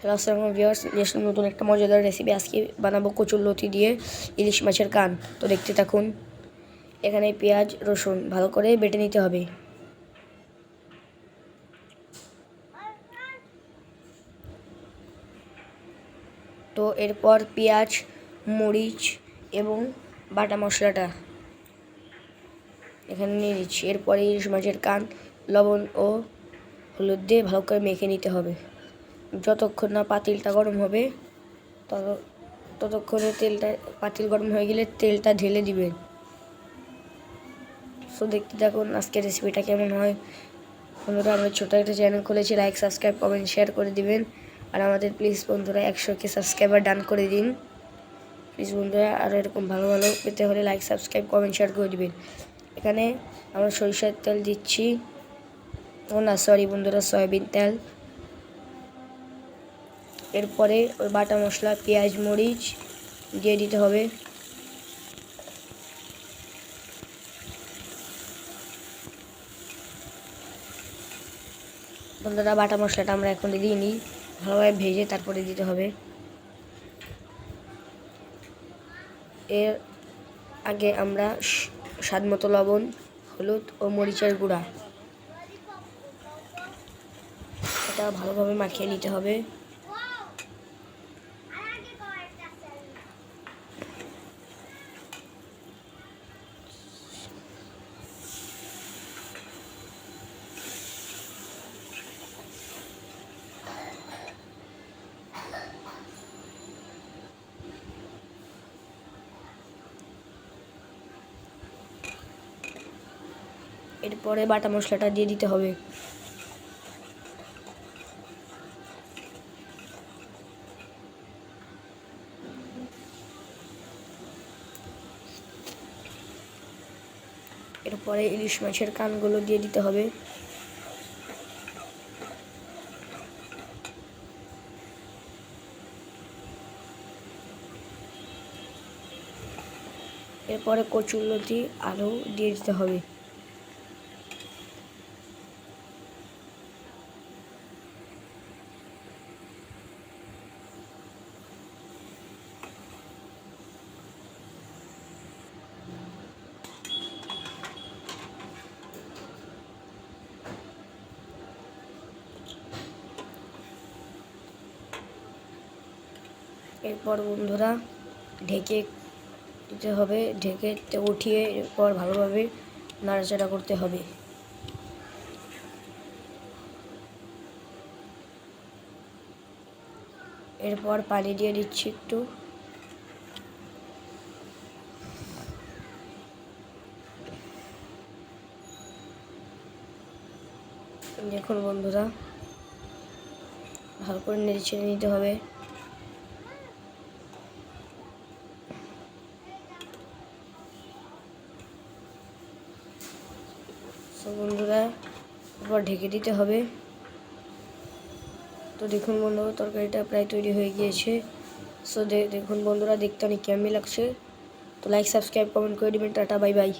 Hello আসসালামু viewers আসলে নতুন একটা মজাদার রেসিপি আজকে বানাবো কচুর লতি দিয়ে ইলিশ মাছের কান। তো দেখতে থাকুন, এখানে পেঁয়াজ, রসুন ভালো করে বেটে নিতে হবে। তো এরপর পেঁয়াজ, মরিচ এবং বাটা মশলাটা এখানে নিয়ে নিচ্ছি। এরপরে ইলিশ মাছের কান, লবণ ও হলুদ দিয়ে ভালো করে মেখে নিতে হবে। যতক্ষণ না পাতিলটা গরম হবে, তত, ততক্ষণে তেলটা, পাতিল গরম হয়ে গেলে তেলটা ঢেলে দিবেন। সো দেখতে থাকুন আজকে রেসিপিটা কেমন হয়। বন্ধুরা, আমরা ছোটো একটা চ্যানেল খুলেছি লাইক সাবস্ক্রাইব কমেন্ট শেয়ার করে দিবেন। আর আমাদের প্লিজ বন্ধুরা একশোকে সাবস্ক্রাইবার ডান করে দিন। প্লিজ বন্ধুরা আরও এরকম ভালো ভালো পেতে হলে লাইক সাবস্ক্রাইব কমেন্ট শেয়ার করে দিবেন। এখানে আমরা সরিষার তেল দিচ্ছি। ও না সরি বন্ধুরা, সয়াবিন তেল। এরপরে ওই বাটা মশলা, পেঁয়াজ, মরিচ দিয়ে দিতে হবে। বন্ধুরা, বাটা মশলাটা আমরা এখন দিয়ে নিই ভালোভাবে ভেজে তারপরে দিতে হবে। এর আগে আমরা স্বাদ মতো লবণ, হলুদ ও মরিচের গুঁড়া। এটা ভালোভাবে মাখিয়ে নিতে হবে। এরপরে বাটা মশলাটা দিয়ে দিতে হবে। এরপরে ইলিশ মাছের কানগুলো দিয়ে দিতে হবে। এরপরে কচুর লতি আলু দিয়ে দিতে হবে। এরপর বন্ধুরা ঢেকে দিতে হবে, ঢেকে উঠিয়ে এরপর ভালোভাবে নাড়াচাড়া করতে হবে। এরপর পানি দিয়ে দিচ্ছি একটু। দেখুন বন্ধুরা, ভালো করে নেড়ে ছেড়ে নিতে হবে। তো বন্ধুরা, এরপর ঢেকে দিতে হবে। তো দেখুন বন্ধুরা তরকারিটা প্রায় তৈরি হয়ে গিয়েছে। সো দেখুন বন্ধুরা, দেখতে অনেক কেমন লাগছে। তো লাইক সাবস্ক্রাইব কমেন্ট করে দেবেন। Tata bye bye